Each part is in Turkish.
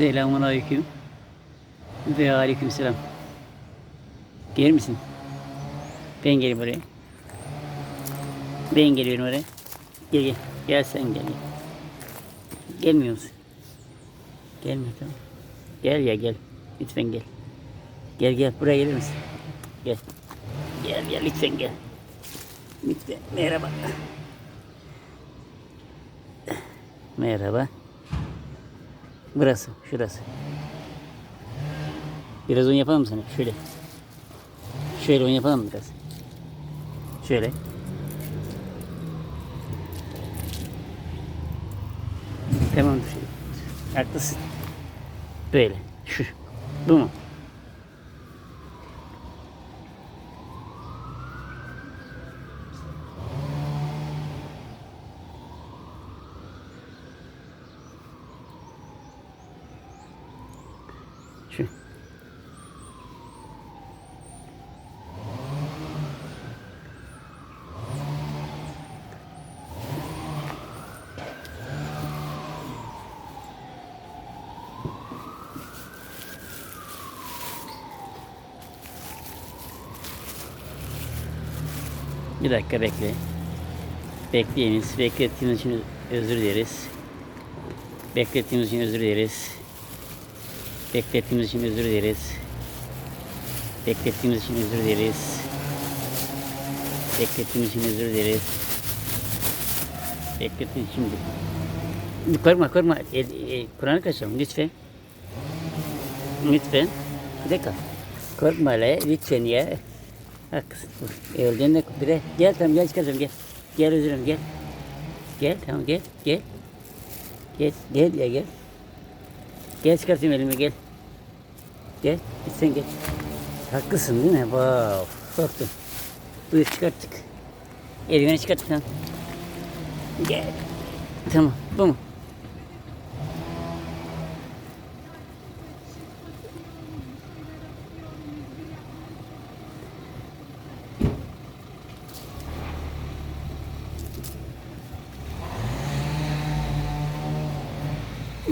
Selamun aleyküm. Ve aleyküm selam. Gelir misin? Ben geleyim oraya. Ben geliyorum oraya. Gel gel. Gel sen gel. gel. Gelmiyor musun? Gelmiyor tamam. Gel ya gel. Lütfen gel. Gel gel. Buraya gelir misin? Gel. Gel gel lütfen gel. Lütfen. Merhaba. Merhaba. Burası, şurası. Biraz oyun yapalım mı sana? Şöyle. Şöyle oyun yapalım mı biraz? Şöyle. Tamamdır. Haklısın. Böyle. Şu. Bu mu? Bir dakika bekle. Bekleyiniz. Beklettiğiniz için özür dileriz. Beklettiğiniz için özür dileriz. Beklettiğimiz için özür dileriz. Beklettiğimiz için özür dileriz. Beklettiğimiz için özür dileriz. Beklettiğimiz için Korkma korkma. E, e, Kur'an'ı kaçalım lütfen. Lütfen. Bir dakika. Korkma la lütfen ya. Haklısın. Öldüğünde bir de gel tamam gel çıkaracağım gel. Gel özür dilerim gel. Gel tamam gel gel. Gel gel ya gel. Gel çıkartayım elimi gel. Gel, sen gel. Haklısın değil mi? Wow, korktum. Buyur çıkarttık. Eldiveni çıkarttık tamam. Gel. Tamam, bu mu?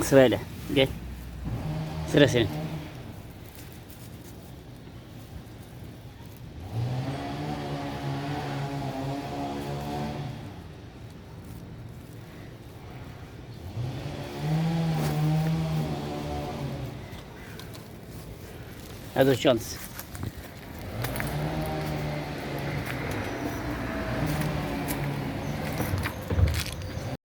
Sırayla. Gel. Sıra senin. Hadi hoşçakalın.